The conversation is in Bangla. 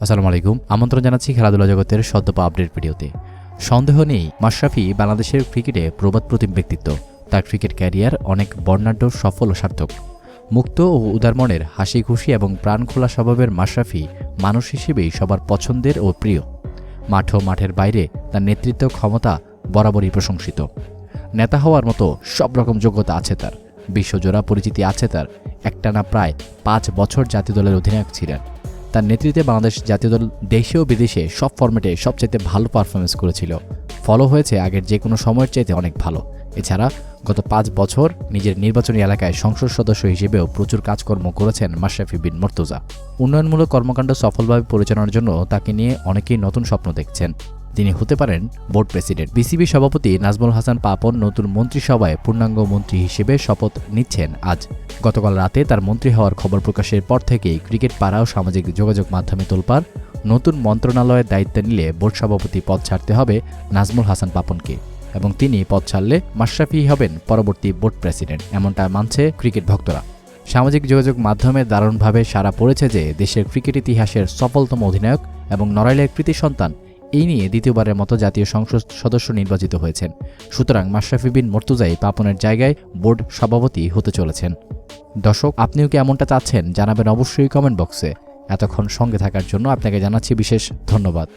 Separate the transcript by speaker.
Speaker 1: আসসালামু আলাইকুম আমন্ত্রণ জানাচ্ছি খেলাধুলা জগতের সদ্যপ আপডেট ভিডিওতে। সন্দেহ নেই, মাশরাফি বাংলাদেশের ক্রিকেটে প্রবাদ প্রতিম ব্যক্তিত্ব। তার ক্রিকেট ক্যারিয়ার অনেক বর্ণাঢ্য, সফল ও সার্থক। মুক্ত ও উদার মনের হাসি খুশি এবং প্রাণখোলা স্বভাবের মাশরাফি মানুষ হিসেবেই সবার পছন্দের ও প্রিয়। মাঠ ও মাঠের বাইরে তার নেতৃত্ব ক্ষমতা বরাবরই প্রশংসিত। নেতা হওয়ার মতো সব রকম যোগ্যতা আছে তার। বিশ্বজোড়া পরিচিতি আছে তার। একটানা প্রায় পাঁচ বছর জাতীয় দলের অধিনায়ক ছিলেন। তার নেতৃত্বে বাংলাদেশ জাতীয় দল দেশে ও বিদেশে সব ফর্মেটে সবচাইতে ভালো পারফরমেন্স করেছিল। ফলো হয়েছে আগের যে কোনো সময়ের চাইতে অনেক ভালো। এছাড়া গত পাঁচ বছর নিজের নির্বাচনী এলাকায় সংসদ সদস্য হিসেবেও প্রচুর কাজকর্ম করেছেন মাশরাফি বিন মর্তুজা। উন্নয়নমূলক কর্মকাণ্ড সফলভাবে পরিচালনার জন্য তাকে নিয়ে অনেকেই নতুন স্বপ্ন দেখছেন। তিনি হতে পারেন বোর্ড প্রেসিডেন্ট। বিসিবি সভাপতি নাজমুল হাসান পাপন নতুন মন্ত্রিসভায় পূর্ণাঙ্গ মন্ত্রী হিসেবে শপথ নিচ্ছেন আজ। গতকাল রাতে তার মন্ত্রী হওয়ার খবর প্রকাশের পর থেকেই ক্রিকেট পাড়া ও সামাজিক যোগাযোগ মাধ্যমে তোলপার নতুন মন্ত্রণালয়ের দায়িত্ব নিলে বোর্ড সভাপতি পদ ছাড়তে হবে নাজমুল হাসান পাপনকে এবং তিনি পদ ছাড়লে মাশরাফি হবেন পরবর্তী বোর্ড প্রেসিডেন্ট, এমনটা মানছে ক্রিকেট ভক্তরা। সামাজিক যোগাযোগ মাধ্যমে দারুণভাবে সারা পড়েছে যে দেশের ক্রিকেট ইতিহাসের সফলতম অধিনায়ক এবং নড়াইলের কৃতি সন্তান এই নিয়ে দ্বিতীয়বারের মতো জাতীয় সংসদ সদস্য নির্বাচিত হয়েছেন। সুতরাং মাশরাফি বিন মর্তুজাই পাপনের জায়গায় বোর্ড সভাপতি হতে চলেছেন। দর্শক, আপনিও কি এমনটা চাচ্ছেন? জানাবেন অবশ্যই কমেন্ট বক্সে। এতক্ষণ সঙ্গে থাকার জন্য আপনাকে জানাচ্ছি বিশেষ ধন্যবাদ।